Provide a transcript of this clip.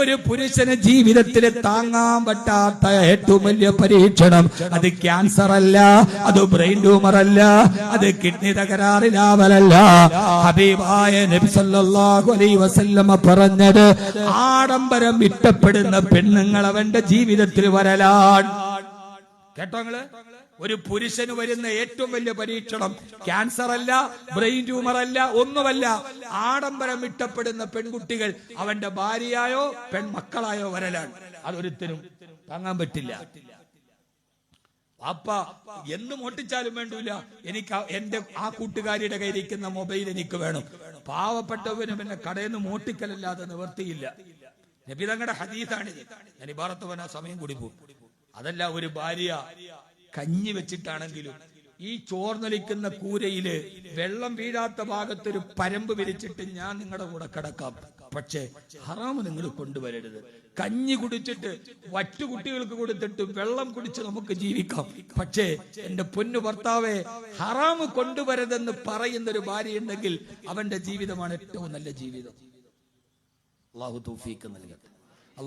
ഒരു പുരുഷന് ജീവിതത്തിൽ താങ്ങാൻ പറ്റാത്ത ഏറ്റവും വലിയ പരീക്ഷണം. അത് ക്യാൻസർ അല്ല അത് ബ്രെയിൻ ട്യൂമർ അല്ല അത് കിഡ്നി തകരാറിലാവലല്ല. ഹബീബായ പറഞ്ഞത് ആഡംബരം ഇഷ്ടപ്പെടുന്ന പെണ്ണുങ്ങൾ അവന്റെ ജീവിതത്തിൽ വരലാണ്. കേട്ടോ ഒരു പുരുഷന് വരുന്ന ഏറ്റവും വലിയ പരീക്ഷണം ക്യാൻസർ അല്ല ബ്രെയിൻ ട്യൂമർ അല്ല ഒന്നുമല്ല. ആഡംബരം ഇഷ്ടപ്പെടുന്ന പെൺകുട്ടികൾ അവന്റെ ഭാര്യയായോ പെൺമക്കളായോ വരലാണ്. അതൊരുത്തരും താങ്ങാൻ പറ്റില്ല. അപ്പ എന്ത് ഒട്ടിച്ചാലും വേണ്ടൂല. എനിക്ക് എന്റെ ആ കൂട്ടുകാരിയുടെ കയ്യിരിക്കുന്ന മൊബൈൽ എനിക്ക് വേണം. പാവപ്പെട്ടവനും എന്നെ കടയിൽ നിന്ന് മോട്ടിക്കലല്ലാതെ നിവർത്തിയില്ല. നബിതങ്ങളുടെ ഹദീസാണിത് ഞാൻ ഇബാറത്തവൻ ആ സമയം കൂടി പോകും. അതല്ല ഒരു ഭാര്യ കഞ്ഞി വെച്ചിട്ടാണെങ്കിലും ഈ ചോർന്നൊലിക്കുന്ന കൂരയിൽ വെള്ളം വീഴാത്ത ഭാഗത്തൊരു പരമ്പ് വിരിച്ചിട്ട് ഞാൻ നിങ്ങളുടെ കൂടെ കിടക്കാം. പക്ഷേ ഹറാമ് നിങ്ങൾ കൊണ്ടുവരരുത്. കഞ്ഞി കുടിച്ചിട്ട് വറ്റു കുട്ടികൾക്ക് കൊടുത്തിട്ട് വെള്ളം കുടിച്ച് നമുക്ക് ജീവിക്കാം. പക്ഷേ എന്റെ പൊന്നു ഭർത്താവെ ഹറാമ് കൊണ്ടുവരതെന്ന് പറയുന്ന ഒരു ഭാര്യ ഉണ്ടെങ്കിൽ അവന്റെ ജീവിതമാണ് ഏറ്റവും നല്ല ജീവിതം. അള്ളാഹു തൗഫീക്ക് നൽകട്ടെ.